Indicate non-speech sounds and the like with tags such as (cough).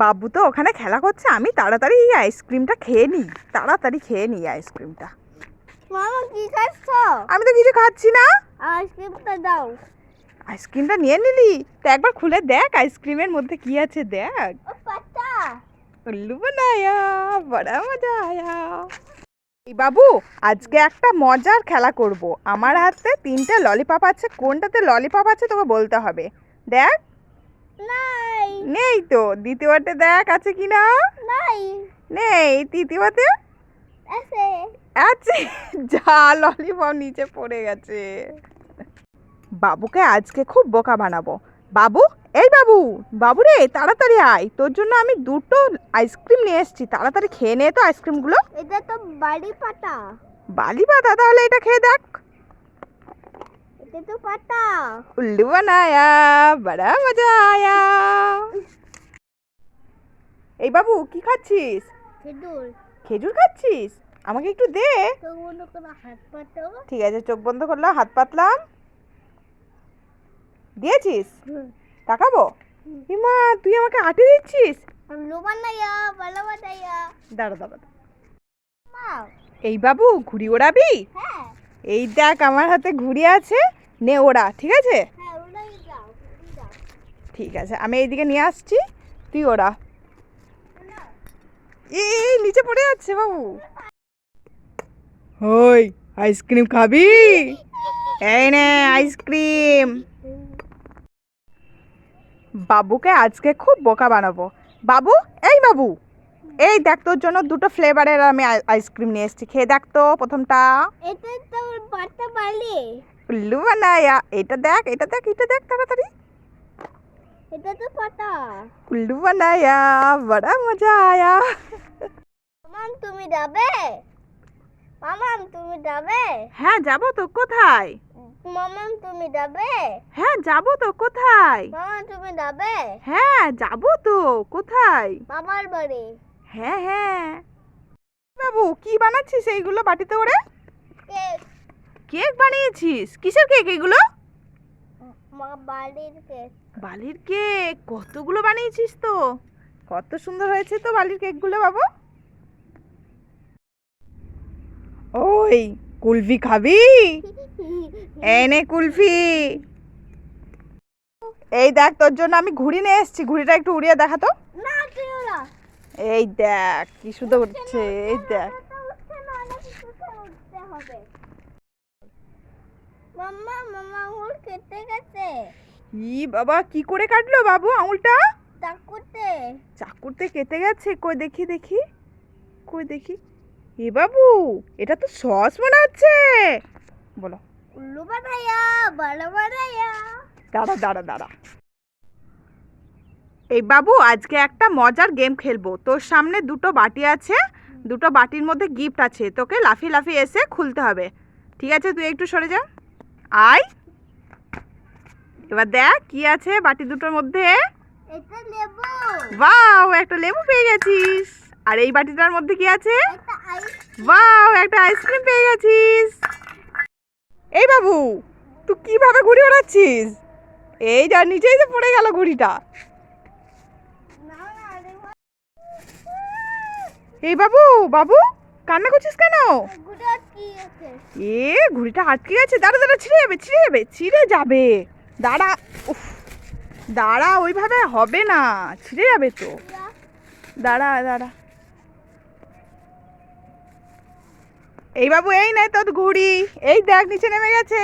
বাবু তো ওখানে খেলা করছে আমি তাড়াতাড়ি এই আইসক্রিমটা খেয়ে নিই তাড়াতাড়ি খেয়ে নিই আইসক্রিমটা মামা কি খাচ্ছ? আমি তো কিছু খাচ্ছি না। আইসক্রিমটা দাও। আইসক্রিমটা নিয়ে নিলি? তো একবার খুলে দেখ আইসক্রিমের মধ্যে কি আছে দেখ। ও পাতা। উল্লু বানায়া বড়া মজা আয়া এই বাবু আজকে একটা মজার খেলা করব। আমার হাতে তিনটে ললিপপ আছে কোনটাতে ললিপপ আছে তোকে বলতে হবে। দেখ। নাই। নেই তো দ্বিতীয়তে দেখ আছে কি না? নাই। নেই তৃতীয়তে আছে। আছে? যা ললিপপ নিচে পড়ে গেছে। বাবুকে আজকে খুব বোকা বানাবো। বাবু এই বাবু বাবু রে তাড়াতাড়ি আয়। তোর জন্য আমি দুটো আইসক্রিম নিয়ে এসেছি। তাড়াতাড়ি খেয়ে নে তো আইসক্রিমগুলো। এটা তো বাড়ি পাতা বালি পাতা তাহলে এটা খেয়ে দেখ। এটা তো পাতা উল্লু বানায়া বড়া মজা আয়া এই বাবু কি খাচ্ছিস খেদুর খেজুর খাচ্ছিস আমাকে একটু দে করে হাত পাতো ঠিক আছে চোখ বন্ধ করলাম হাত পাতলাম দিয়েছিস তাকাবো হিমা তুই আমাকে আটে দিচ্ছিস দাঁড়া দাঁড়া এই বাবু ঘুড়ি ওড়াবি এই দেখ আমার হাতে ঘুড়ি আছে নে ওরা ঠিক আছে? হ্যাঁ ঠিক আছে আমি এইদিকে নিয়ে আসছি তুই ওরা। এই নিচে পড়ে যাচ্ছে বাবু। ওই আইসক্রিম খাবি? এই নে আইসক্রিম। বাবুকে আজকে খুব বোকা বানাবো। বাবু এই বাবু এই দেখ তোর জন্য দুটো ফ্লেভারের আমি আইসক্রিম নিয়ে এসেছি খেয়ে দেখ তো প্রথমটা। এটা তো পাতা বালি উল্লু বানায়া এটা দেখ এটা দেখ এটা দেখ তাড়াতাড়ি। এটা তো পাতা। উল্লু বানায়া বড়া মজা আয়া। মামাম তুমি যাবে? মামাম তুমি যাবে? হ্যাঁ যাব তো কোথায়? মামাম তুমি যাবে? হ্যাঁ যাব তো কোথায়? মামা তুমি যাবে? হ্যাঁ যাব তো কোথায়? মামার বাড়ি। হ্যাঁ হ্যাঁ। বাবু কি বানাচ্ছিস এইগুলো বাটিতে করে? কেক। কেক বানিয়েছিস? কিসের কেক এগুলো? মা বাড়ির কেক। বালির কেক? কতগুলো বানিয়েছিস তো? কত সুন্দর হয়েছে তো বালির কেকগুলো বাবু? ওই কুলফি খাবি? (laughs) এনে কুলফি। এই দেখ তোর জন্য আমি ঘুড়ি নিয়ে এসেছি। ঘুড়িটা একটু উড়িয়ে দেখা তো। না এই দেখ কি সুন্দর উঠছে এই দেখ। মাম্মা মামা আঙুল কেটে গেছে। ই বাবা কি করে কাটলো বাবু আঙুলটা? চাকুতে। চাকুতে কেটে গেছে কই দেখি দেখি। কই দেখি। এ বাবু এটা তো সস মনে হচ্ছে। বলো। উল্লু বানাইয়া ভালো বানাইয়া দাঁড়া দাঁড়া দাঁড়া। এই বাবু আজকে একটা মজার গেম খেলব। তোর সামনে দুটো বাটি আছে। দুটো বাটির মধ্যে গিফট আছে। তোকে লাফিয়ে লাফিয়ে এসে খুলতে হবে। ঠিক আছে তুই একটু সরে যা। আয় এবার দেখ কি আছে বাটি দুটোর মধ্যে। বাও একটা লেবু পেয়ে গেছিস। আর এই বাটিটার মধ্যে কি আছে? বাও একটা আইসক্রিম পেয়ে গেছিস। এই বাবু তুই কীভাবে ঘুড়ি ওড়াচ্ছিস? এই যা নিচেই তো পড়ে গেল ঘুড়িটা। এই বাবু বাবু। কান্না করছিস কেন? এ ঘুড়িটা আটকে গেছে। দাঁড়া দাঁড়া ছিঁড়ে যাবে ছিঁড়ে যাবে ছিঁড়ে যাবে। দাঁড়া উফ দাঁড়া ওইভাবে হবে না। ছিঁড়ে যাবে তো। দাঁড়া দাঁড়া। এই বাবু এই নাই তোর ঘুড়ি। এই দেখ নিচে নেমে গেছে।